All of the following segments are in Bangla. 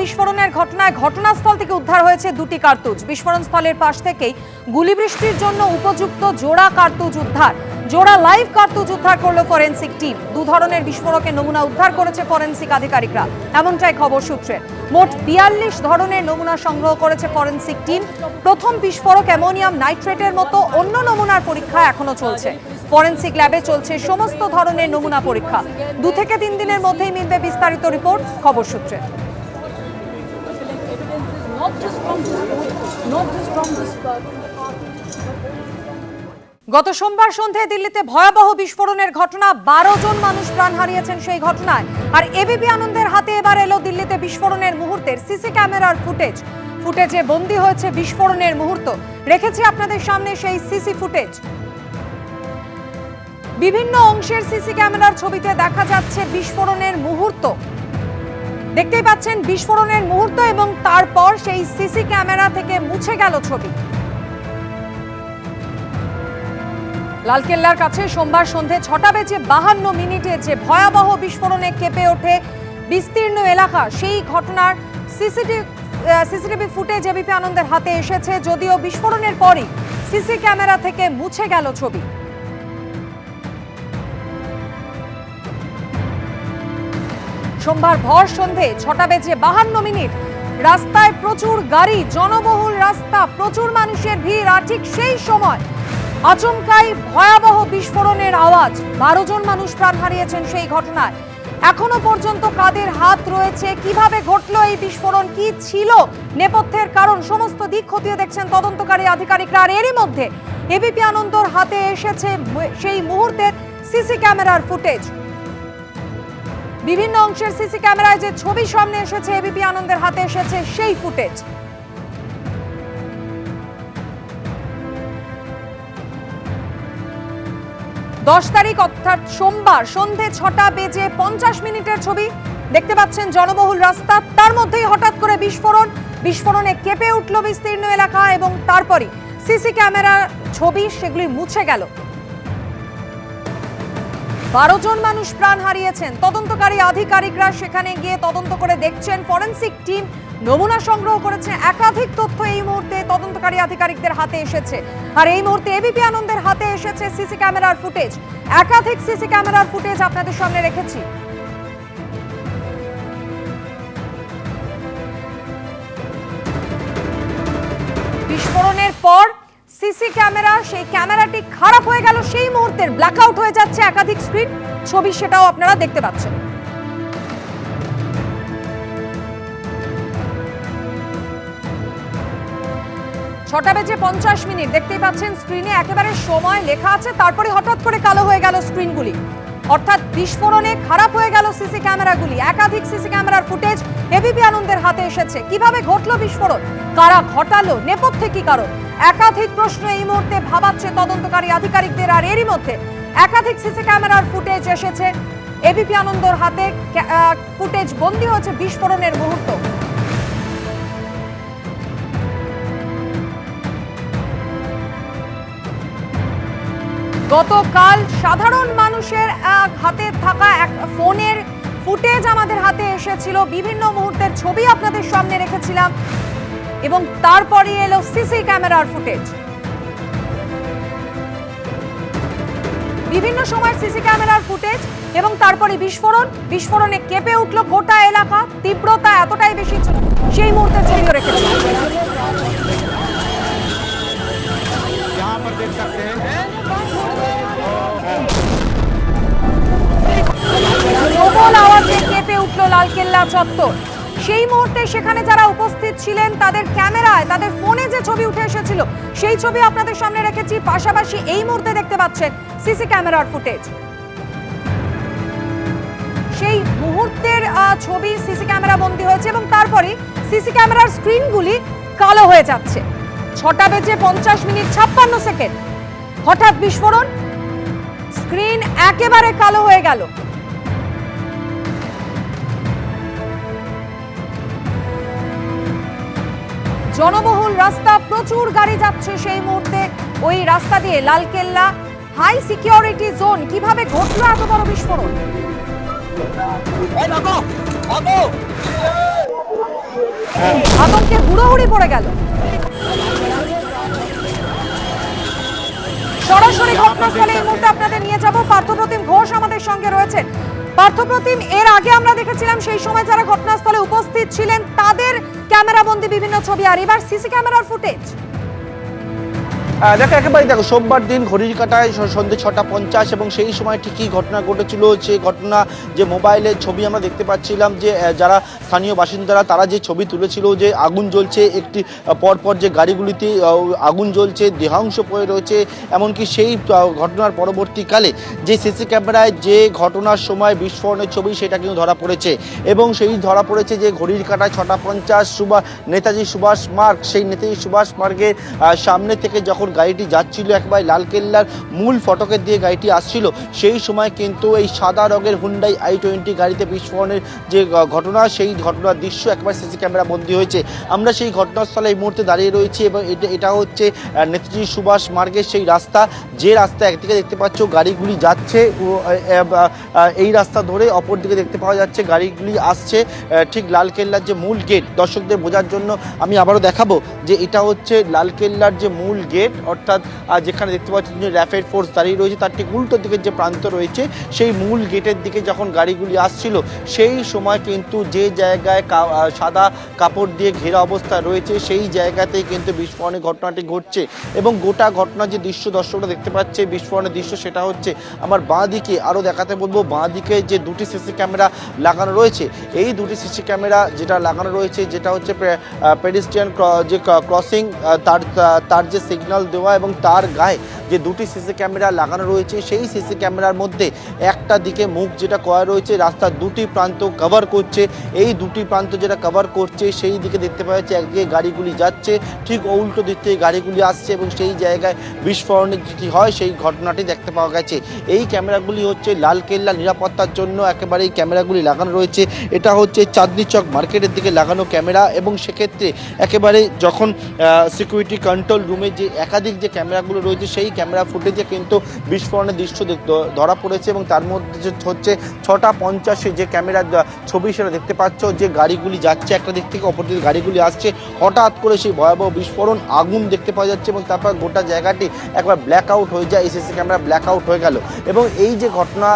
বিস্ফোরণের ঘটনায় ঘটনাস্থল থেকে উদ্ধার হয়েছে দুটি কার্তুজ। বিস্ফোরণ স্থলের পাশ থেকেই গুলিবৃষ্টির জন্য উপযুক্ত জোড়া কার্তুজ উদ্ধার। জোড়া লাইভ কার্তুজ উদ্ধার করল ফরেন্সিক টিম। দু ধরনের বিস্ফোরকের নমুনা উদ্ধার করেছে ফরেন্সিক আধিকারিকরা। এমনটাই খবর সূত্রে। মোট বিয়াল্লিশ ধরনের নমুনা সংগ্রহ করেছে ফরেন্সিক টিম। প্রথম বিস্ফোরক অ্যামোনিয়াম নাইট্রেটের মতো অন্য নমুনার পরীক্ষা এখনও চলছে। ফরেন্সিক ল্যাবে চলছে সমস্ত ধরনের নমুনা পরীক্ষা। দু থেকে তিন দিনের মধ্যেই মিলবে বিস্তারিত রিপোর্ট, খবর সূত্রে। গত সোমবার সন্ধ্যায় দিল্লিতে ভয়াবহ বিস্ফোরণের ঘটনা, বারো জন মানুষ প্রাণ হারিয়েছেন সেই ঘটনায়। আর এবিপি আনন্দের হাতে এবার এলো দিল্লিতে বিস্ফোরণের মুহূর্তের সিসি ক্যামেরার ফুটেজ। ফুটেজে বন্দী হয়েছে বিস্ফোরণের মুহূর্ত। রেখেছি আপনাদের সামনে সেই সিসি ফুটেজ। বিভিন্ন অংশের সিসি ক্যামেরার ছবিতে দেখা যাচ্ছে বিস্ফোরণের মুহূর্ত। দেখতেই পাচ্ছেন বিস্ফোরণের মুহূর্ত এবং তারপর সেই সিসি ক্যামেরা থেকে মুছে গেল ছবি। লালকেল্লার কাছে সোমবার সন্ধে ছটা বেজে বাহান্ন মিনিটে যে ভয়াবহ বিস্ফোরণে কেঁপে ওঠে বিস্তীর্ণ এলাকা, সেই ঘটনার সিসিটিভি সিসিটিভি ফুটেজ এবিপি আনন্দের হাতে এসেছে, যদিও বিস্ফোরণের পরই সিসি ক্যামেরা থেকে মুছে গেল ছবি। সোমবার ভর সন্ধে ছটা বেজে বাহান্ন মিনিট। রাস্তায় প্রচুর গাড়ি, জনবহুল রাস্তা, প্রচুর মানুষের ভিড়, আর ঠিক সেই সময় আচমকাই ভয়াবহ বিস্ফোরণের আওয়াজ। বারো জন মানুষ প্রাণ হারিয়েছেন সেই ঘটনায়। এখনও পর্যন্ত কাদের হাত রয়েছে? কীভাবে ঘটলো এই বিস্ফোরণ? কি ছিল নেপথ্যের কারণ? সমস্ত দিক খতিয়ে দেখছেন তদন্তকারী আধিকারিকরা। আর এরই মধ্যে এবিপি আনন্দর হাতে এসেছে সেই মুহূর্তের সিসি ক্যামেরার ফুটেজ। বিভিন্ন অংশের সিসি ক্যামেরায় যে ছবি সামনে এসেছে, এবিপি আনন্দের হাতে এসেছে সেই ফুটেজ। দশ তারিখ, অর্থাৎ সোমবার সন্ধে ছটা বেজে পঞ্চাশ মিনিটের ছবি দেখতে পাচ্ছেন জনবহুল রাস্তা। তার মধ্যেই হঠাৎ করে বিস্ফোরণ। বিস্ফোরণে কেঁপে উঠল বিস্তীর্ণ এলাকা এবং তারপরই সিসি ক্যামেরার ছবি, সেগুলি মুছে গেল। বারো জন মানুষ প্রাণ হারিয়েছেন। তদন্তকারী আধিকারিকরা সেখানে গিয়ে তদন্ত করে দেখছেন, ফরেন্সিক টিম নমুনা সংগ্রহ করেছে। একাধিক তথ্য এই মুহূর্তে তদন্তকারী আধিকারিকদের হাতে এসেছে। আর এই মুহূর্তে এবিপি আনন্দের হাতে এসেছে সিসি ক্যামেরার ফুটেজ। একাধিক সিসি ক্যামেরার ফুটেজ আপনাদের সামনে রেখেছি। বিস্ফোরণের পর সিসি ক্যামেরা, সেই ক্যামেরাটি খারাপ হয়ে গেল, সেই মুহূর্তের ব্ল্যাকআউট হয়ে যাচ্ছে একাধিক স্ক্রিন ছবি সেটাও আপনারা দেখতে পাচ্ছেন। ছটা বেজে পঞ্চাশ মিনিট, দেখতেই পাচ্ছেন স্ক্রিনে একেবারে সময় লেখা আছে, তারপরে হঠাৎ করে কালো হয়ে গেল স্ক্রিনগুলি অর্থাৎ বিস্ফোরণে খারাপ হয়ে গেল সিসি ক্যামেরাগুলি। একাধিক সিসি ক্যামেরার ফুটেজ এবিপি আনন্দের হাতে এসেছে। কীভাবে ঘটলো বিস্ফোরণ? কারা ঘটালো? নেপথ্যে কি কারণ? একাধিক প্রশ্ন এই মুহূর্তে ভাবাচ্ছে তদন্তকারী আধিকারিকদের। আর এরই মধ্যে একাধিক সিসি ক্যামেরার ফুটেজ এসেছে। এবিপি আনন্দর হাতে ফুটেজ বন্দী হয়েছে বিস্ফোরণের মুহূর্ত। গতকাল সাধারণ মানুষের হাতে থাকা এক ফোনের ফুটেজ আমাদের হাতে এসেছিল। বিভিন্ন মুহূর্তের ছবি আপনাদের সামনে রেখেছিলাম এবং তারপরে এলো সিসি ক্যামেরার ফুটেজ। বিভিন্ন সময় সিসি ক্যামেরার ফুটেজ এবং তারপরে বিস্ফোরণ। বিস্ফোরণে কেঁপে উঠল গোটা এলাকা। তীব্রতা এতটাই বেশি ছিল, সেই মুহূর্তে ছবিও রেখেছি বিকট আওয়াজে কেঁপে উঠল লালকেল্লা চত্বর। সেই মুহূর্তে সেখানে যারা উপস্থিত ছিলেন, তাদের ক্যামেরায়, তাদের ফোনে যে ছবি উঠে এসেছিল, সেই ছবি আপনাদের সামনে রেখেছি। পাশাপাশি এই মুহূর্তে দেখতে পাচ্ছেন সিসি ক্যামেরার ফুটেজ। সেই মুহূর্তের ছবি সিসি ক্যামেরা বন্দী হয়েছে এবং তারপরে সিসি ক্যামেরার স্ক্রিনগুলি কালো হয়ে যাচ্ছে। ছটা বেজে পঞ্চাশ মিনিট ছাপ্পান্ন সেকেন্ড। হঠাৎ বিস্ফোরণ, স্ক্রিন একেবারে কালো হয়ে গেল। জনবহুল রাস্তা, প্রচুর গাড়ি যাচ্ছে সেই মুহূর্তে। ওই রাস্তা দিয়ে লালকেল্লা হাই সিকিউরিটি জোন কীভাবে ঘটলো এত বড় বিস্ফোরণ? আতঙ্কে হুড়োহুড়ি পড়ে গেল। সরাসরি ঘটনাস্থলে এই মুহূর্তে আপনাদের নিয়ে যাব। পার্থপ্রতিম ঘোষ আমাদের সঙ্গে রয়েছেন। পার্থপ্রতিম এর আগে আমরা দেখেছিলাম সেই সময় যারা ঘটনাস্থলে উপস্থিত ছিলেন, তাদের ক্যামেরাবন্দি বিভিন্ন ছবি। আর এবার সিসি ক্যামেরার ফুটেজ। দেখো, একেবারে দেখো, সোমবার দিন ঘড়ির কাটায় সন্ধ্যে ছটা পঞ্চাশ এবং সেই সময় ঠিকই ঘটনা ঘটেছিল, যে ঘটনা, যে মোবাইলের ছবি আমরা দেখতে পাচ্ছিলাম যে যারা স্থানীয় বাসিন্দারা, তারা যে ছবি তুলেছিল যে আগুন জ্বলছে, একটি পরপর যে গাড়িগুলিতে আগুন জ্বলছে, দেহাংশ পড়ে রয়েছে, এমনকি সেই ঘটনার পরবর্তীকালে যে সিসি ক্যামেরায় যে ঘটনার সময় বিস্ফোরণের ছবি, সেটা কিন্তু ধরা পড়েছে। এবং সেই ধরা পড়েছে যে ঘড়ির কাটায় ছটা পঞ্চাশ, সুভাষ, নেতাজি সুভাষ মার্গ, সেই নেতাজি সুভাষ মার্গের সামনে থেকে যখন গাড়িটি যাচ্ছিল একবার লালকেল্লার মূল ফটকের দিয়ে গাড়িটি আসছিল, সেই সময় কিন্তু এই সাদা রঙের হুন্ডাই আই টোয়েন্টি গাড়িতে বিস্ফোরণের যে ঘটনা, সেই ঘটনার দৃশ্য একবার সিসি ক্যামেরা বন্দী হয়েছে। আমরা সেই ঘটনাস্থলে এই মুহূর্তে দাঁড়িয়ে রয়েছি এবং এটা এটা হচ্ছে নেতাজি সুভাষ মার্গের সেই রাস্তা। যে রাস্তা একদিকে দেখতে পাচ্ছ, গাড়িগুলি যাচ্ছে এই রাস্তা ধরে অপর দিকে দেখতে পাওয়া যাচ্ছে, গাড়িগুলি আসছে ঠিক লালকেল্লার যে মূল গেট। দর্শকদের বোঝার জন্য আমি আবারও দেখাবো যে এটা হচ্ছে লালকেল্লার যে মূল গেট। অর্থাৎ যেখানে দেখতে পাচ্ছেন যে র্যাপিড ফোর্স দাঁড়িয়ে রয়েছে, তার ঠিক উল্টো দিকের যে প্রান্ত রয়েছে, সেই মূল গেটের দিকে যখন গাড়িগুলি আসছিল, সেই সময় কিন্তু যে জায়গায় সাদা কাপড় দিয়ে ঘেরা অবস্থা রয়েছে, সেই জায়গাতেই কিন্তু বিস্ফোরণের ঘটনাটি ঘটছে। এবং গোটা ঘটনার যে দৃশ্য দর্শকরা দেখতে পাচ্ছে, বিস্ফোরণের দৃশ্য সেটা হচ্ছে, আমার বাঁ দিকে আরও দেখাতে বলব বাঁ দিকে যে দুটি সিসি ক্যামেরা লাগানো রয়েছে, এই দুটি সিসি ক্যামেরা যেটা লাগানো রয়েছে, যেটা হচ্ছে পেডিস্ট্রিয়ান যে ক্রসিং তার তার যে সিগন্যাল দেওয়া এবং তার গায়ে যে দুটি সিসি ক্যামেরা লাগানো রয়েছে, সেই সিসি ক্যামেরার মধ্যে একটা দিকে মুখ যেটা করা রয়েছে, রাস্তার দুটি প্রান্ত কভার করছে। এই দুটি প্রান্ত যেটা কভার করছে, সেই দিকে দেখতে পাওয়া যাচ্ছে একদিকে গাড়িগুলি যাচ্ছে, ঠিক উল্টো দিক থেকে গাড়িগুলি আসছে এবং সেই জায়গায় বিস্ফোরণের যেটি হয়, সেই ঘটনাটি দেখতে পাওয়া গেছে। এই ক্যামেরাগুলি হচ্ছে লালকেল্লা নিরাপত্তার জন্য একেবারে এই ক্যামেরাগুলি লাগানো রয়েছে। এটা হচ্ছে চাঁদনি চক মার্কেটের দিকে লাগানো ক্যামেরা এবং সেক্ষেত্রে একেবারে যখন সিকিউরিটি কন্ট্রোল রুমে যে একাধিক যে ক্যামেরাগুলো রয়েছে, সেই ক্যামেরা ফুটেজে কিন্তু বিস্ফোরণের দৃশ্য ধরা পড়েছে এবং তার মধ্যে হচ্ছে ছটা পঞ্চাশে যে ক্যামেরা ছবি সেটা দেখতে পাচ্ছ, যে গাড়িগুলি যাচ্ছে একটা দিক থেকে অপর দিকে গাড়িগুলি আসছে। হঠাৎ করে সেই ভয়াবহ বিস্ফোরণ আগুন দেখতে পাওয়া যাচ্ছে এবং তারপর গোটা জায়গাটি একবার ব্ল্যাক আউট হয়ে যায়, এসএসসি ক্যামেরা ব্ল্যাক আউট হয়ে গেল। এবং এই যে ঘটনা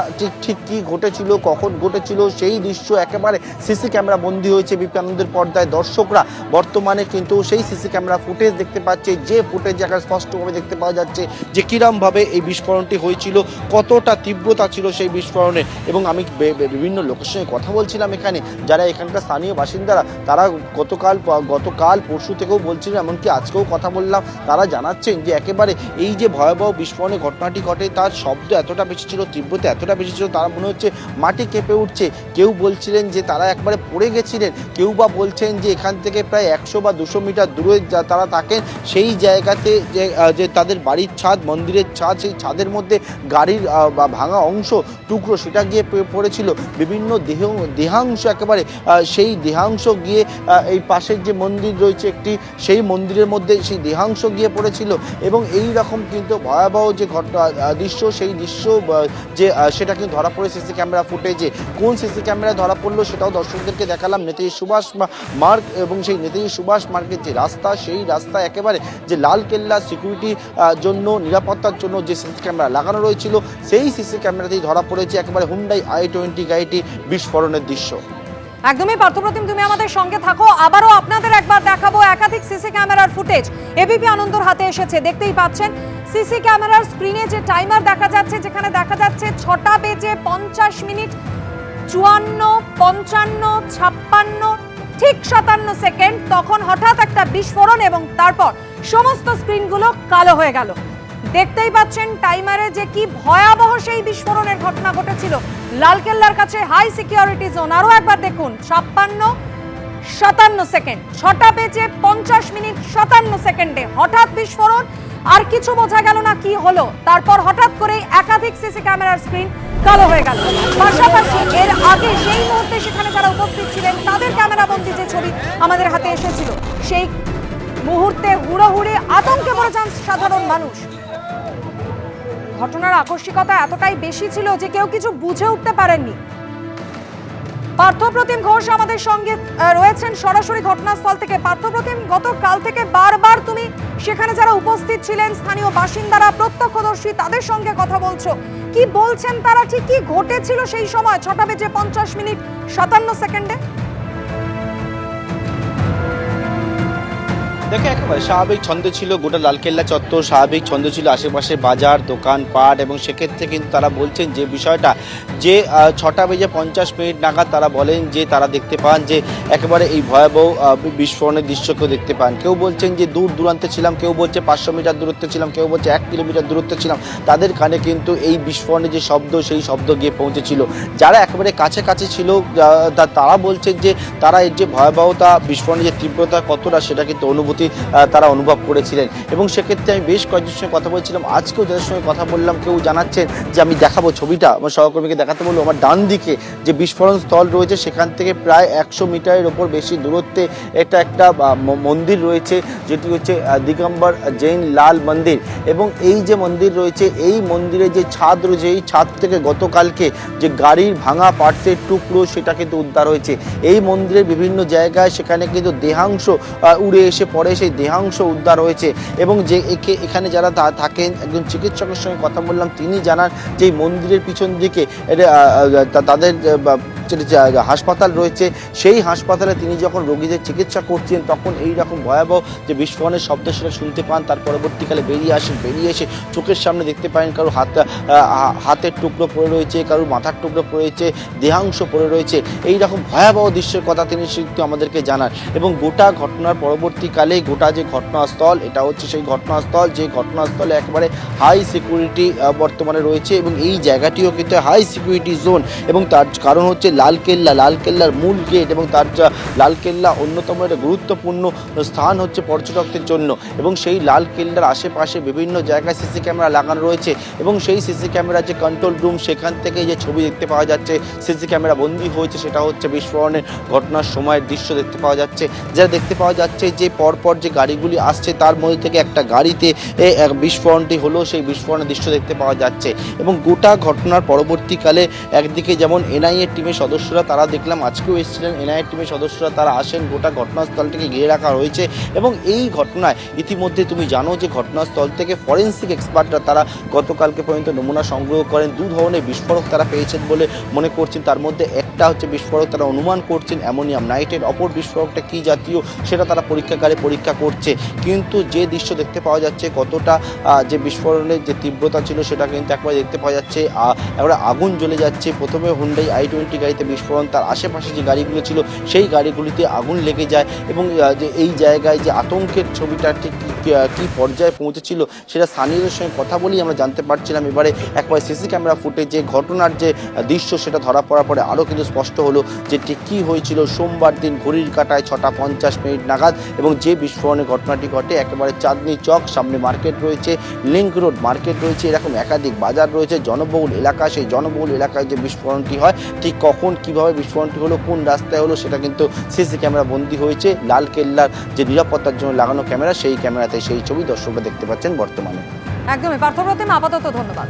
ঠিক কী ঘটেছিল, কখন ঘটেছিল, সেই দৃশ্য একেবারে সিসি ক্যামেরা বন্দী হয়েছে বিপি আনন্দের পর্দায়। দর্শকরা বর্তমানে কিন্তু সেই সিসি ক্যামেরা ফুটেজ দেখতে পাচ্ছে, যে ফুটেজ একেবারে স্পষ্টভাবে দেখতে পাওয়া যাচ্ছে যে কিরমভাবে এই বিস্ফোরণটি হয়েছিল, কতটা তীব্রতা ছিল সেই বিস্ফোরণে এবং আমি বিভিন্ন লোকের সঙ্গে কথা বলছিলাম এখানে। যারা এখানকার স্থানীয় বাসিন্দারা, তারা গতকাল গতকাল পরশু থেকেও বলছিলেন এমনকি আজকেও কথা বললাম, তারা জানাচ্ছেন যে একেবারে এই যে ভয়াবহ বিস্ফোরণের ঘটনাটি ঘটে, তার শব্দ এতটা বেশি ছিল, তীব্রতা এতটা বেশি ছিল, তারা মনে হচ্ছে মাটি কেঁপে উঠছে। কেউ বলছিলেন যে তারা একবারে পড়ে গেছিলেন, কেউ বা বলছেন যে এখান থেকে প্রায় একশো বা দুশো মিটার দূরে তারা থাকেন, সেই জায়গাতে যে যে তাদের বাড়ির ছাদ, মন্দিরের ছাদ, সেই ছাদের মধ্যে গাড়ির ভাঙা অংশ, টুকরো সেটা গিয়ে পড়েছিল। বিভিন্ন দেহ, দেহাংশ একেবারে সেই দেহাংশ গিয়ে এই পাশের যে মন্দির রয়েছে একটি, সেই মন্দিরের মধ্যে সেই দেহাংশ গিয়ে পড়েছিল। এবং এই রকম কিন্তু ভয়াবহ যে ঘটনা দৃশ্য, সেই দৃশ্য যে সেটা কিন্তু ধরা পড়ে সিসি ক্যামেরা ফুটেজে। কোন সিসি ক্যামেরায় ধরা পড়ল সেটাও দর্শকদেরকে দেখালাম। নেতাজি সুভাষ মার্গ এবং সেই নেতাজি সুভাষ মার্গের যে রাস্তা, সেই রাস্তা একেবারে যে লাল কেল্লা সিকিউরিটি জন্য, নিরাপত্তার জন্য যে সিসি ক্যামেরা লাগানো রয়েছিল, সেই সিসি ক্যামেরাতেই ধরা পড়েছে একেবারে হুন্ডাই আই টোয়েন্টি গাড়িটি বিস্ফোরণের দৃশ্য। একদমই, পার্থপ্রতিম, তুমি আমাদের সঙ্গে থাকো। আবারও আপনাদের একবার দেখাবো একাধিক সিসি ক্যামেরার ফুটেজ। এবিপি আনন্দর হাতে এসেছে, দেখতেই পাচ্ছেন। সিসি ক্যামেরার স্ক্রিনে যে টাইমার দেখা যাচ্ছে, যেখানে দেখা যাচ্ছে ছটা বেজে পঞ্চাশ মিনিট, চুয়ান্ন, পঞ্চান্ন, ছাপ্পান্ন, ঠিক সাতান্ন সেকেন্ড, তখন হঠাৎ একটা বিস্ফোরণ এবং তারপর সমস্ত স্ক্রিনগুলো কালো হয়ে গেল। দেখতেই পাচ্ছেন টাইমারে যে কি ভয়াবহ সেই বিস্ফোরণের ঘটনা ঘটেছিল। লালকেল্লার কাছে হাই সিকিউরিটি জোন আরও একবার দেখুন, ছাপ্পান্ন, সাতান্ন সেকেন্ড ছটা বেজে পঞ্চাশ মিনিট সাতান্ন সেকেন্ডে হঠাৎ বিস্ফোরণ। আর কিছু বোঝা গেল না কি হলো। তারপর হঠাৎ করে একাধিক সিসি ক্যামেরার স্ক্রিন কালো হয়ে গেল। পাশাপাশি এর আগে সেই মুহূর্তে সেখানে যারা উপস্থিত ছিলেন, তাদের ক্যামেরাবন্দি যে ছবি আমাদের হাতে এসেছিল, সেই মুহূর্তে হুড়োহুড়ি আতঙ্কে পড়ে যান সাধারণ মানুষ। ঘটনার আকস্মিকতা এতটাই বেশি ছিল যে কেউ কিছু বুঝে উঠতে পারেননি। পার্থপ্রতিম ঘোষ আমাদের সঙ্গে রয়েছেন সরাসরি ঘটনাস্থল থেকে। পার্থপ্রতিম গতকাল থেকে বারবার তুমি সেখানে যারা উপস্থিত ছিলেন, স্থানীয় বাসিন্দারা, প্রত্যক্ষদর্শী, তাদের সঙ্গে কথা বলছো। কি বলছেন তারা? ঠিক কি ঘটেছিল সেই সময়? ছটা বেজে পঞ্চাশ মিনিট সাতান্ন সেকেন্ডে? দেখো, একেবারে স্বাভাবিক ছন্দ ছিল, গোটা লালকেল্লা চত্বর স্বাভাবিক ছন্দ ছিল আশেপাশে বাজার দোকান পাট এবং সেক্ষেত্রে কিন্তু তারা বলছেন যে বিষয়টা যে ছটা বেজে পঞ্চাশ মিনিট নাগাদ তারা বলেন যে তারা দেখতে পান যে একেবারে এই ভয়াবহ বিস্ফোরণের দৃশ্যকেও দেখতে পান। কেউ বলছেন যে দূর দূরান্তে ছিলাম, কেউ বলছে পাঁচশো মিটার দূরত্বে ছিলাম, কেউ বলছে এক কিলোমিটার দূরত্বে ছিলাম। তাদের কানে কিন্তু এই বিস্ফোরণের যে শব্দ, সেই শব্দ গিয়ে পৌঁছেছিল। যারা একেবারে কাছাকাছি ছিল তা- তারা বলছেন যে তারা এর যে ভয়াবহতা, বিস্ফোরণের যে তীব্রতা কতটা সেটা কিন্তু অনুভূতি আহ, তারা অনুভব করেছিলেন। এবং সেক্ষেত্রে আমি বেশ কয়েকজনের সঙ্গে কথা বলছিলাম। আজকেও যাদের সঙ্গে কথা বললাম কেউ জানাচ্ছেন যে আমি দেখাবো ছবিটা। আমার সহকর্মীকে দেখাতে বলব আমার ডান দিকে যে বিস্ফোরণ স্থল রয়েছে সেখান থেকে প্রায় একশো মিটারের ওপর বেশি দূরত্বে একটা একটা মন্দির রয়েছে যেটি হচ্ছে দিগম্বর জৈন লাল মন্দির। এবং এই যে মন্দির রয়েছে এই মন্দিরে যে ছাদ রয়েছে এই ছাদ থেকে গতকালকে যে গাড়ির ভাঙা পার্টসের টুকরো সেটা কিন্তু উদ্ধার হয়েছে। এই মন্দিরের বিভিন্ন জায়গায় সেখানে কিন্তু দেহাংশ উড়ে এসে পড়ে। সেই দেহাংশ উদ্ধার হয়েছে এবং যে একে এখানে যারা থাকেন, একজন চিকিৎসকের সঙ্গে কথা বললাম, তিনি জানান যে মন্দিরের পিছন দিকে তাদের হাসপাতাল রয়েছে। সেই হাসপাতালে তিনি যখন রোগীদের চিকিৎসা করছেন, তখন এই রকম ভয়াবহ যে বিস্ফোরণের শব্দ সেটা শুনতে পান। তার পরবর্তীকালে বেরিয়ে আসেন। বেরিয়ে এসে চোখের সামনে দেখতে পান কারও হাত হাতের টুকরো পড়ে রয়েছে কারোর মাথার টুকরো পড়েছে দেহাংশ পড়ে রয়েছে। এই রকম ভয়াবহ দৃশ্যের কথা তিনি কিন্তু আমাদেরকে জানান। এবং গোটা ঘটনার পরবর্তীকালে গোটা যে ঘটনাস্থল, এটা হচ্ছে সেই ঘটনাস্থল, যে ঘটনাস্থলে একেবারে হাই সিকিউরিটি বর্তমানে রয়েছে। এবং এই জায়গাটিও কিন্তু হাই সিকিউরিটি জোন এবং তার কারণ হচ্ছে লালকেল্লা লালকেল্লার মূল গেট এবং তার যা লালকেল্লা অন্যতম একটা গুরুত্বপূর্ণ স্থান হচ্ছে পর্যটকদের জন্য এবং সেই লালকেল্লার আশেপাশে বিভিন্ন জায়গায় সিসি ক্যামেরা লাগানো রয়েছে এবং সেই সিসি ক্যামেরার যে কন্ট্রোল রুম সেখান থেকে যে ছবি দেখতে পাওয়া যাচ্ছে সিসি ক্যামেরা বন্দি হয়েছে সেটা হচ্ছে বিস্ফোরণের ঘটনার সময়ের দৃশ্য দেখতে পাওয়া যাচ্ছে। যা দেখতে পাওয়া যাচ্ছে যে পরপর যে গাড়িগুলি আসছে তার মধ্যে থেকে একটা গাড়িতে এক বিস্ফোরণটি হলো, সেই বিস্ফোরণের দৃশ্য দেখতে পাওয়া যাচ্ছে এবং গোটা ঘটনার পরবর্তীকালে একদিকে যেমন এনআইএ টিমের সদস্যরা তারা দেখলাম, আজকেও এসেছিলেন এনআইএ টিমের সদস্যরা, তারা আসেন, গোটা ঘটনাস্থলটিকে ঘিরে রাখা হয়েছে এবং এই ঘটনায় ইতিমধ্যে তুমি জানো যে ঘটনাস্থল থেকে ফরেন্সিক এক্সপার্টরা তারা গতকালকে পর্যন্ত নমুনা সংগ্রহ করেন। দু ধরনের বিস্ফোরক তারা পেয়েছেন বলে মনে করছেন। তার মধ্যে একটা হচ্ছে বিস্ফোরক তারা অনুমান করছেন, অ্যামোনিয়াম নাইট্রেট। অপর বিস্ফোরকটা কী জাতীয় সেটা তারা পরীক্ষাগারে পরীক্ষা করছে। কিন্তু যে দৃশ্য দেখতে পাওয়া যাচ্ছে, কতটা যে বিস্ফোরণের যে তীব্রতা ছিল সেটা কিন্তু একবার দেখতে পাওয়া যাচ্ছে। একবারে আগুন জ্বলে যাচ্ছে। প্রথমে হুন্ডাই আই টোয়েন্টি গাড়িতে বিস্ফোরণ, তার আশেপাশে যে গাড়িগুলো ছিল সেই গাড়িগুলিতে আগুন লেগে যায় এবং যে এই জায়গায় যে আতঙ্কের ছবিটা ঠিক কি- পর্যায়ে পৌঁছেছিল সেটা স্থানীয়দের সঙ্গে কথা বলেই আমরা জানতে পারছিলাম। এবারে একবার সিসি ক্যামেরা ফুটে যে ঘটনার যে দৃশ্য সেটা ধরা পড়ার পরে আরও কিন্তু স্পষ্ট হলো যে ঠিক কী হয়েছিল। সোমবার দিন ঘড়ির কাটায় ছটা পঞ্চাশ মিনিট নাগাদ এবং যে বিস্ফোরণের ঘটনাটি ঘটে, একেবারে চাঁদনি চক, সামনে মার্কেট রয়েছে, লিঙ্ক রোড মার্কেট রয়েছে, এরকম একাধিক বাজার রয়েছে, জনবহুল এলাকা, সেই জনবহুল এলাকায় যে বিস্ফোরণটি হয়, ঠিক কখন কখন কীভাবে বিস্ফোরণটি হলো, কোন রাস্তায় হলো, সেটা কিন্তু সিসি ক্যামেরা বন্দী হয়েছে। লাল কেল্লার যে নিরাপত্তার জন্য লাগানো ক্যামেরা, সেই ক্যামেরাতে সেই ছবি দর্শকরা দেখতে পাচ্ছেন বর্তমানে। একদমই পার্থ প্রতিম আপাতত ধন্যবাদ।